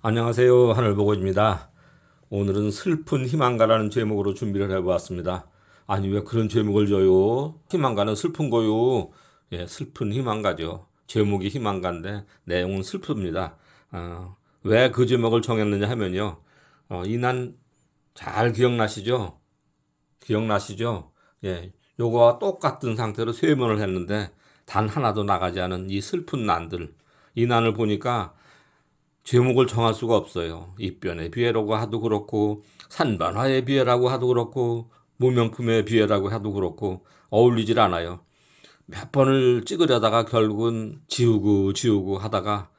안녕하세요. 하늘보고입니다. 오늘은 슬픈 희망가라는 제목으로 준비를 해보았습니다. 아니 왜 그런 제목을 줘요? 희망가는 슬픈 거요. 예, 슬픈 희망가죠. 제목이 희망가인데 내용은 슬픕니다. 어, 왜 그 제목을 정했느냐 하면요. 어, 이난 잘 기억나시죠? 기억나시죠? 예, 요거와 똑같은 상태로 세 번을 했는데 단 하나도 나가지 않은 이 슬픈 난들. 이 난을 보니까 제목을 정할 수가 없어요. 입변의 비애라고 하도 그렇고 산반화의 비애라고 하도 그렇고 무명품의 비애라고 하도 그렇고 어울리질 않아요. 몇 번을 찍으려다가 결국은 지우고 지우고 하다가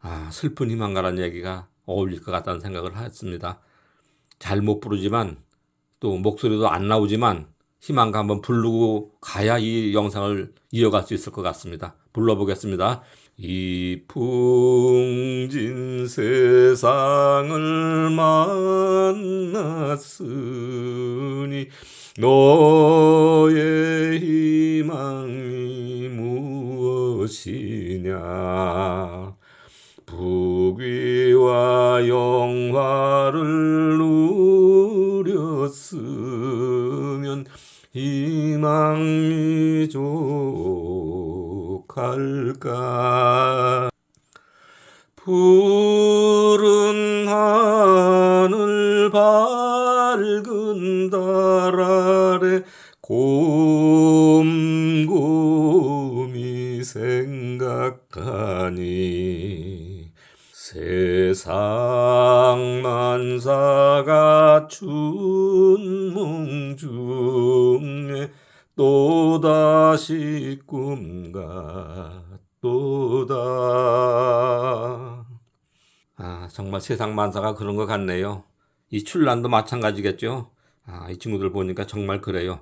아, 슬픈 희망가라는 얘기가 어울릴 것 같다는 생각을 했습니다. 잘 못 부르지만 또 목소리도 안 나오지만 희망가 한번 부르고 가야 이 영상을 이어갈 수 있을 것 같습니다. 불러보겠습니다. 이 풍진 세상을 만났으니 너의 희망이 무엇이냐? 부귀와 영화를 누렸으면 희망이 족할까? 푸 상 만사가 춘몽 중에 또다시 꿈 같도다. 아, 정말 세상 만사가 그런 것 같네요. 이 출란도 마찬가지겠죠. 아, 이 친구들 보니까 정말 그래요.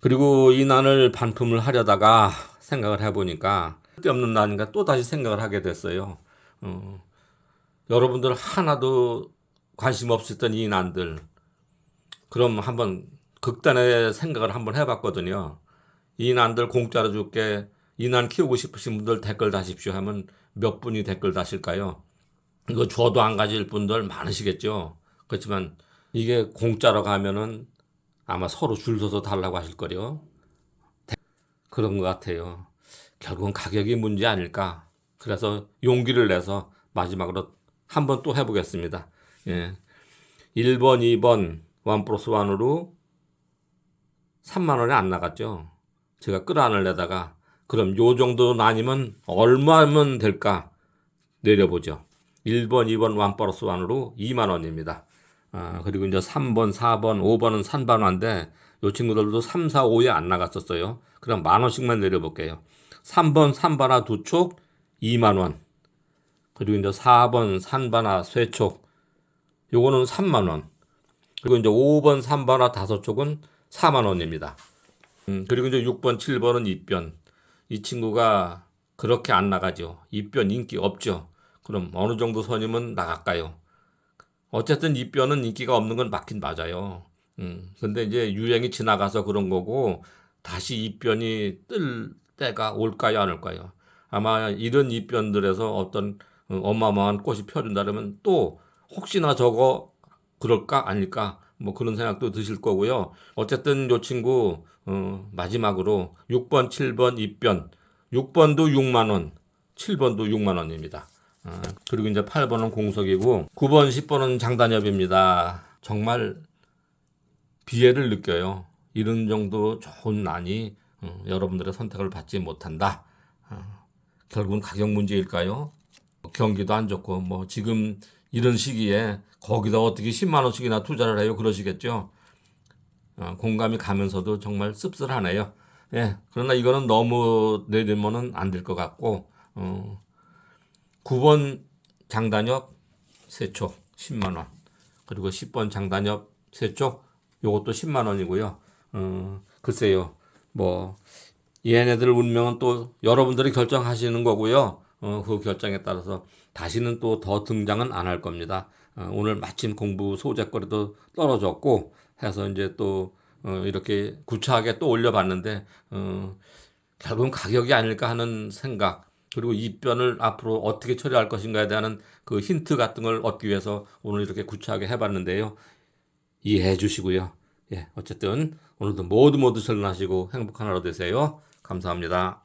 그리고 이 난을 반품을 하려다가 생각을 해보니까 쓸데없는 난인가 또 다시 생각을 하게 됐어요. 어, 여러분들 하나도 관심 없었던 이 난들 그럼 한번 극단의 생각을 한번 해봤거든요. 이 난들 공짜로 줄게 이 난 키우고 싶으신 분들 댓글 다십시오 하면 몇 분이 댓글 다실까요? 이거 줘도 안 가질 분들 많으시겠죠. 그렇지만 이게 공짜로 가면은 아마 서로 줄 서서 달라고 하실 거요. 그런 것 같아요. 결국은 가격이 문제 아닐까. 그래서 용기를 내서 마지막으로 한번 또 해보겠습니다. 예. 1번, 2번, 1 플러스 1으로 3만 원이 안 나갔죠. 제가 끌어안으려다가 그럼 요 정도 나뉘면 얼마면 될까 내려보죠. 1번, 2번, 1 플러스 1으로 2만 원입니다. 아, 그리고 이제 3번, 4번, 5번은 산반화인데 요 친구들도 3, 4, 5에 안 나갔었어요. 그럼 만 원씩만 내려볼게요. 3번 산반화 두촉 2만 원. 그리고 이제 4번 산반화 세 촉. 요거는 3만 원. 그리고 이제 5번 산반화 다섯 촉은 4만 원입니다. 음, 그리고 이제 6번, 7번은 입변. 이 친구가 그렇게 안 나가죠. 입변 인기 없죠. 그럼 어느 정도 선이면 나갈까요? 어쨌든 입변은 인기가 없는 건 맞긴 맞아요. 음, 근데 이제 유행이 지나가서 그런 거고 다시 입변이 뜰 때가 올까요, 안 올까요? 아마 이런 입변들에서 어떤 어, 어마어마한 꽃이 펴준다면 또 혹시나 저거 그럴까 아닐까 뭐 그런 생각도 드실 거고요. 어쨌든 요 친구 어, 마지막으로 6번, 7번 입변 6번도 6만 원, 7번도 6만 원입니다. 아, 그리고 이제 8번은 공석이고 9번, 10번은 장단엽입니다. 정말 비애를 느껴요. 이런 정도 좋은 난이 어, 여러분들의 선택을 받지 못한다. 어, 결국은 가격 문제일까요? 경기도 안 좋고 뭐 지금 이런 시기에 거기다 어떻게 10만 원씩이나 투자를 해요 그러시겠죠. 어, 공감이 가면서도 정말 씁쓸하네요. 예, 그러나 이거는 너무 내리면은 안 될 것 같고 어, 9번 장단엽 세촉 10만 원 그리고 10번 장단엽 세촉 요것도 10만 원이고요. 어, 글쎄요. 뭐 얘네들 운명은 또 여러분들이 결정하시는 거고요. 어, 그 결정에 따라서 다시는 또 더 등장은 안 할 겁니다. 어, 오늘 마침 공부 소재거리도 떨어졌고 해서 이제 또 어, 이렇게 구차하게 또 올려봤는데 어, 결국은 가격이 아닐까 하는 생각. 그리고 이 변을 앞으로 어떻게 처리할 것인가에 대한 그 힌트 같은 걸 얻기 위해서 오늘 이렇게 구체하게 해봤는데요. 이해해 주시고요. 예, 어쨌든 오늘도 모두 모두 전하시고 행복한 하루 되세요. 감사합니다.